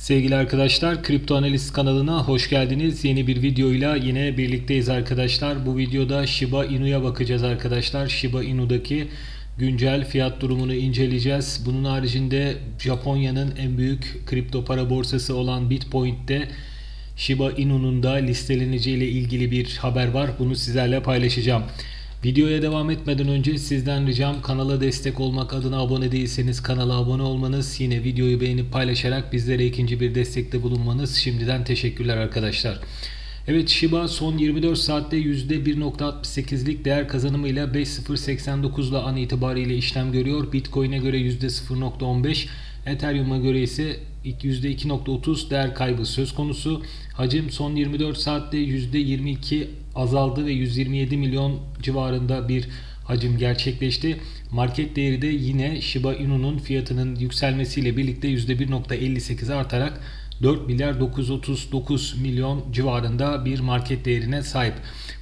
Sevgili arkadaşlar, Kripto Analiz kanalına hoş geldiniz. Yeni bir videoyla yine birlikteyiz arkadaşlar. Bu videoda Shiba Inu'ya bakacağız arkadaşlar. Shiba Inu'daki güncel fiyat durumunu inceleyeceğiz. Bunun haricinde Japonya'nın en büyük kripto para borsası olan Bitpoint'te Shiba Inu'nun da listeleneceği ile ilgili bir haber var. Bunu sizlerle paylaşacağım. Videoya devam etmeden önce sizden ricam kanala destek olmak adına abone değilseniz kanala abone olmanız, yine videoyu beğenip paylaşarak bizlere ikinci bir destekte bulunmanız şimdiden teşekkürler arkadaşlar. Evet Shiba son 24 saatte %1.68'lik değer kazanımıyla 5.089 ile an itibariyle işlem görüyor. Bitcoin'e göre %0.15, Ethereum'a göre ise %2.30 değer kaybı söz konusu. Hacim son 24 saatte %22 azaldı ve 127 milyon civarında bir hacim gerçekleşti. Market değeri de yine Shiba Inu'nun fiyatının yükselmesiyle birlikte %1.58 artarak 4 milyar 939 milyon civarında bir market değerine sahip.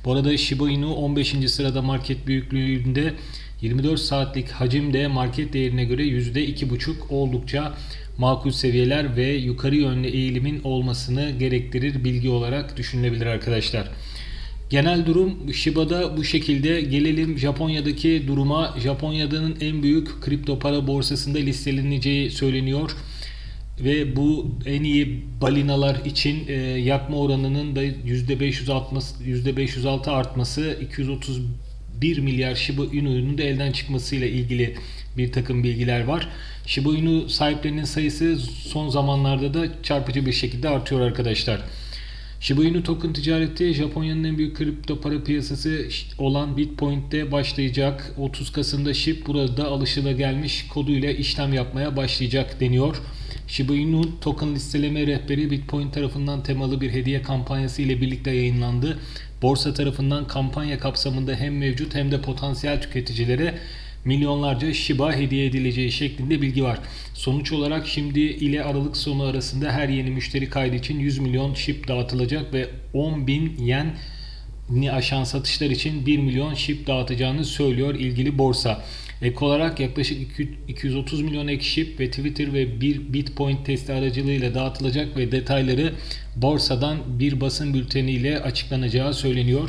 Bu arada Shiba Inu 15. sırada market büyüklüğünde 24 saatlik hacimde market değerine göre %2,5 oldukça makul seviyeler ve yukarı yönlü eğilimin olmasını gerektirir bilgi olarak düşünülebilir arkadaşlar. Genel durum Shiba'da bu şekilde. Gelelim Japonya'daki duruma. Japonya'nın en büyük kripto para borsasında listeleneceği söyleniyor. Ve bu en iyi balinalar için e, yakma oranının da %560 %506 artması 231 milyar Shiba Inu'nun da elden çıkmasıyla ilgili bir takım bilgiler var. Shiba Inu sahiplerinin sayısı son zamanlarda da çarpıcı bir şekilde artıyor arkadaşlar. Shiba Inu token ticareti Japonya'nın en büyük kripto para piyasası olan Bitpoint'te başlayacak. 30 Kasım'da SHIB burada alışılagelmiş koduyla işlem yapmaya başlayacak deniyor. Shiba Inu token listeleme rehberi Bitpoint tarafından temalı bir hediye kampanyası ile birlikte yayınlandı. Borsa tarafından kampanya kapsamında hem mevcut hem de potansiyel tüketicilere milyonlarca Shiba hediye edileceği şeklinde bilgi var. Sonuç olarak şimdi ile Aralık sonu arasında her yeni müşteri kaydı için 100 milyon SHIB dağıtılacak ve 10 bin yen ni aşan satışlar için 1 milyon SHIB dağıtacağını söylüyor ilgili borsa. Ek olarak yaklaşık 230 milyon ek SHIB ve Twitter ve bir Bitcoin testi aracılığıyla dağıtılacak ve detayları borsadan bir basın bülteniyle açıklanacağı söyleniyor.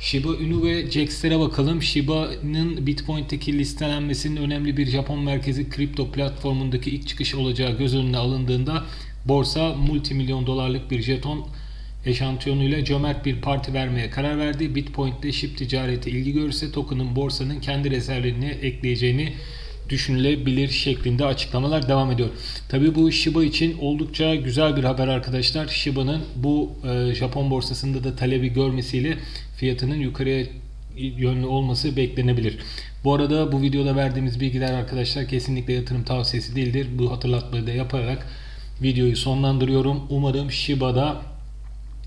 Shiba Inu ve Jaxter'e bakalım. Shiba'nın Bitcoin'teki listelenmesinin önemli bir Japon merkezi kripto platformundaki ilk çıkış olacağı göz önüne alındığında borsa multimilyon dolarlık bir jeton eşantiyonuyla cömert bir parti vermeye karar verdi. Bitcoin'de SHIB ticareti ilgi görürse token'ın borsanın kendi rezervlerini ekleyeceğini düşünülebilir şeklinde açıklamalar devam ediyor. Tabii bu Shiba için oldukça güzel bir haber arkadaşlar. Shiba'nın bu e, Japon borsasında da talebi görmesiyle fiyatının yukarıya yönlü olması beklenebilir. Bu arada bu videoda verdiğimiz bilgiler arkadaşlar kesinlikle yatırım tavsiyesi değildir. Bu hatırlatmayı da yaparak videoyu sonlandırıyorum. Umarım Shiba'da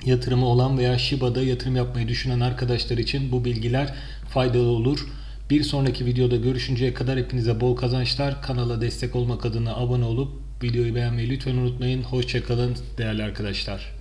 yatırımı olan veya Shiba'da yatırım yapmayı düşünen arkadaşlar için bu bilgiler faydalı olur. Bir sonraki videoda görüşünceye kadar hepinize bol kazançlar. Kanala destek olmak adına abone olup videoyu beğenmeyi lütfen unutmayın. Hoşçakalın değerli arkadaşlar.